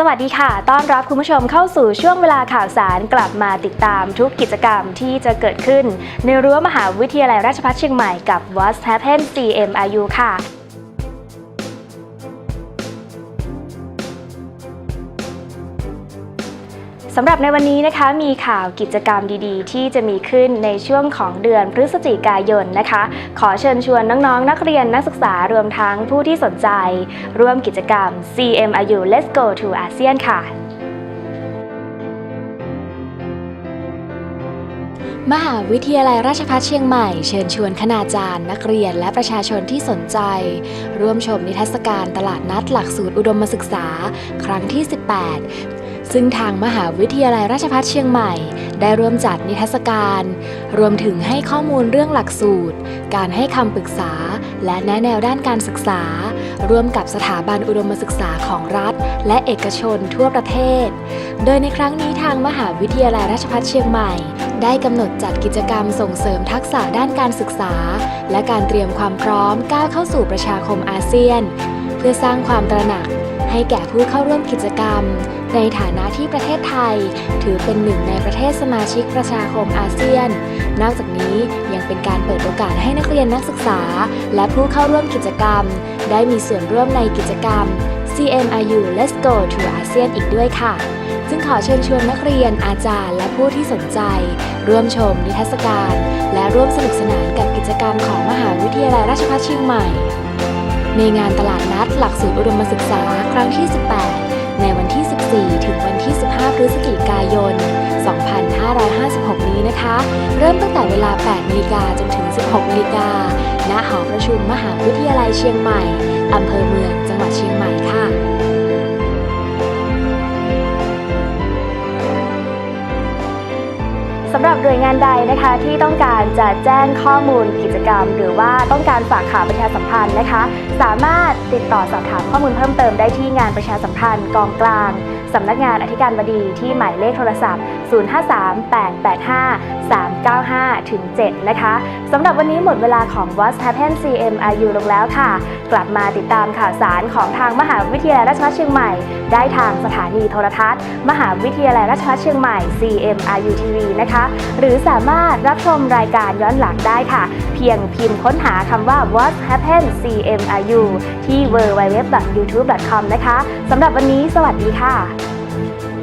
สวัสดีค่ะ ต้อนรับคุณผู้ชมเข้าสู่ช่วงเวลาข่าวสารกลับมาติดตามทุกกิจกรรมที่จะเกิดขึ้น ในรั้วมหาวิทยาลัยราชภัฏเชียงใหม่กับ What's Happen CMIU ค่ะ สำหรับในวันนี้นะคะมีข่าวกิจกรรมดีๆ ที่จะมีขึ้นในช่วงของเดือนพฤศจิกายนนะคะ ขอเชิญชวนน้องๆ นักเรียนนักศึกษารวมทั้งผู้ที่สนใจ ร่วมกิจกรรม CMIU Let's Go to ASEAN ค่ะ มหาวิทยาลัยราชภัฏเชียงใหม่ เชิญชวนคณาจารย์ นักเรียนและประชาชนที่สนใจ ร่วมชมนิทรรศการตลาดนัดหลักสูตรอุดมศึกษา ครั้งที่ 18 ซึ่งทางมหาวิทยาลัยราชภัฏเชียงใหม่ ได้ร่วมจัดนิทรรศการ รวมถึงให้ข้อมูลเรื่องหลักสูตร การให้คำปรึกษา และแนะแนวด้านการศึกษา ร่วมกับสถาบันอุดมศึกษาของรัฐ และเอกชนทั่วประเทศ โดยในครั้งนี้ทางมหาวิทยาลัยราชภัฏเชียงใหม่ ได้กำหนดจัดกิจกรรมส่งเสริมทักษะด้านการศึกษา และการเตรียมความพร้อมก้าวเข้าสู่ประชาคมอาเซียน เพื่อสร้างความตระหนัก ให้แก่ผู้เข้าร่วมกิจกรรม ในฐานะที่ประเทศไทย ถือเป็นหนึ่งในประเทศสมาชิกประชาคมอาเซียน นอกจากนี้ยังเป็นการเปิดโอกาสให้นักเรียนนักศึกษา และผู้เข้าร่วมกิจกรรม ได้มีส่วนร่วมในกิจกรรม CMIU Let's Go to ASEAN อีกด้วยค่ะซึ่งขอเชิญชวนนักเรียนอาจารย์และผู้ที่สนใจ ร่วมชมนิทรรศการ และร่วมสนุกสนานกับกิจกรรมของมหาวิทยาลัยราชภัฏเชียงใหม่ ในงานตลาดนัดหลักสูตรอุดมศึกษาครั้งที่ 18 ในวันที่ 14 ถึงวันที่ 15 พฤศจิกายน 2556 นี้นะคะ เริ่มตั้งแต่เวลา 8นาฬิกาจนถึง 16นาฬิกาณหอประชุมมหาวิทยาลัยเชียงใหม่ อำเภอเมือง จังหวัดเชียงใหม่ค่ะ สำหรับหน่วยงานใดนะคะที่ต้องการจะแจ้งข้อมูลกิจกรรม หรือว่าต้องการฝากข่าวประชาสัมพันธ์นะคะ สามารถติดต่อสอบถามข้อมูลเพิ่มเติมได้ที่งานประชาสัมพันธ์กองกลาง สำนักงานอธิการบดีที่หมายเลขโทรศัพท์ 053-885-395ถึง7นะคะสำหรับวันนี้หมดเวลาของ What's Happen CMIU ลงแล้วค่ะ กลับมาติดตามข่าวสารของทางมหาวิทยาลัยราชภัฏเชียงใหม่ ได้ทางสถานีโทรทัศน์ มหาวิทยาลัยราชภัฏเชียงใหม่ CMIU TV นะคะ หรือสามารถรับชมรายการย้อนหลังได้ค่ะ เพียงพิมพ์ค้นหาคำว่า What Happened CMIU ที่ www.youtube.com นะคะ สำหรับวันนี้สวัสดีค่ะ Thank you.